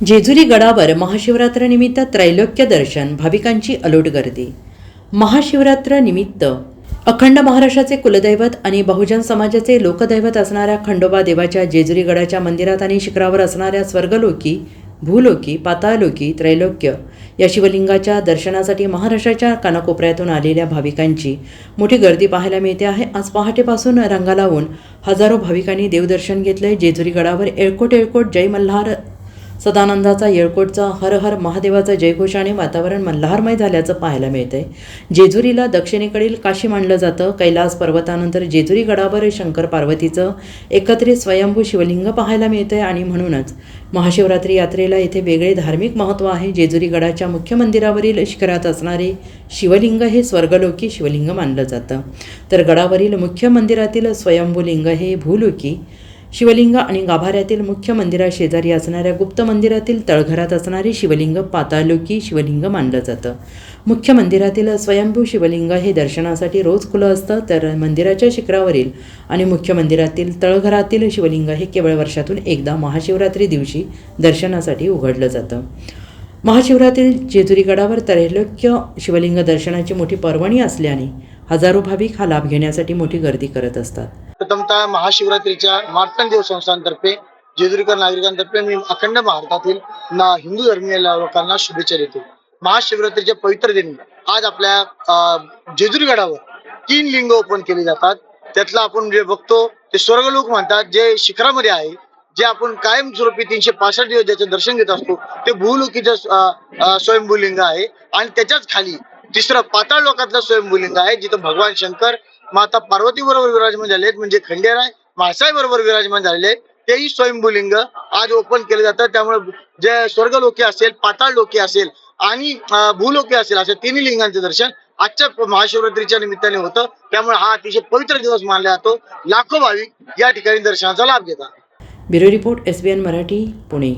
जेजुरी गडावर महाशिवरात्रनिमित्त त्रैलोक्य दर्शन भाविकांची अलोट गर्दी. महाशिवरात्र निमित्त अखंड महाराष्ट्राचे कुलदैवत आणि बहुजन समाजाचे लोकदैवत असणाऱ्या खंडोबा देवाच्या जेजुरी गडाच्या मंदिरात आणि शिखरावर असणाऱ्या स्वर्गलोकी भूलोकी पाताळलोकी त्रैलोक्य या शिवलिंगाच्या दर्शनासाठी महाराष्ट्राच्या कानाकोपऱ्यातून आलेल्या भाविकांची मोठी गर्दी पाहायला मिळते आहे. आज पहाटेपासून रंगा लावून हजारो भाविकांनी देवदर्शन घेतले जेजुरी गडावर एळकोट एळकोट जय मल्हार सदानंदाचा येळकोटचा हर हर महादेवाचा जयघोषाने वातावरण मल्हारमय झाल्याचं पाहायला मिळतंय. जेजुरीला दक्षिणेकडील काशी मानलं जातं. कैलास पर्वतानंतर जेजुरी गडावर शंकर पार्वतीचं एकत्रित स्वयंभू शिवलिंग पाहायला मिळतंय आणि म्हणूनच महाशिवरात्री यात्रेला येथे वेगळे धार्मिक महत्त्व आहे. जेजुरी गडाच्या मुख्य मंदिरावरील शिखरात असणारे शिवलिंग हे स्वर्गलोकी शिवलिंग मानलं जातं. तर गडावरील मुख्य मंदिरातील स्वयंभूलिंग हे भूलोकी शिवलिंग आणि गाभाऱ्यातील मुख्य मंदिराशेजारी असणाऱ्या गुप्त मंदिरातील तळघरात असणारे शिवलिंग पातालोकी शिवलिंग मानलं जातं. मुख्य मंदिरातील स्वयंभू शिवलिंग हे दर्शनासाठी रोज खुलं असतं तर मंदिराच्या शिखरावरील आणि मुख्य मंदिरातील तळघरातील शिवलिंग हे केवळ वर्षातून एकदा महाशिवरात्री दिवशी दर्शनासाठी उघडलं जातं. महाशिवरात्री जेजुरी गडावर त्रैलोक्य शिवलिंग दर्शनाची मोठी पर्वणी असल्याने हजारो भाविक हा लाभ घेण्यासाठी मोठी गर्दी करत असतात. प्रथमतः महाशिवरात्रीच्या मार्तंड देव संस्थांतर्फे जेजुरीकर नागरिकांतर्फे मी अखंड भारतातील ना हिंदू धर्मीय लोकांना शुभेच्छा देतो. महाशिवरात्रीच्या पवित्र दिनी आज आपल्या जेजुरीगडावर तीन लिंग ओपन केली जातात. त्यातलं आपण जे बघतो ते स्वर्गलोक म्हणतात जे शिखरामध्ये आहे जे आपण कायमस्वरूपी तीनशे पासष्ट दिवस ज्याचं दर्शन घेत असतो ते भूलोकीचं अं, अं, स्वयंभूलिंग आहे. आणि त्याच्याच खाली तिसरं पाताळ लोकातलं स्वयंभूलिंग आहे जिथं भगवान शंकर माता पार्वती बरोबर विराजमान झाले आहेत म्हणजे खंडेराय मासाई बरोबर विराजमान झालेले आहेत. तेही स्वयंभूलिंग आज ओपन केले जातात त्यामुळे जे स्वर्गलोकी असेल पाताळ लोके असेल आणि भूलोके भूलोकी असेल अशा तिन्ही लिंगांचे दर्शन आजच्या महाशिवरात्रीच्या निमित्ताने होतं. त्यामुळे हा अतिशय पवित्र दिवस मानला जातो. लाखो भाविक या ठिकाणी दर्शनाचा लाभ घेतात. Bureau report S Marathi Pune.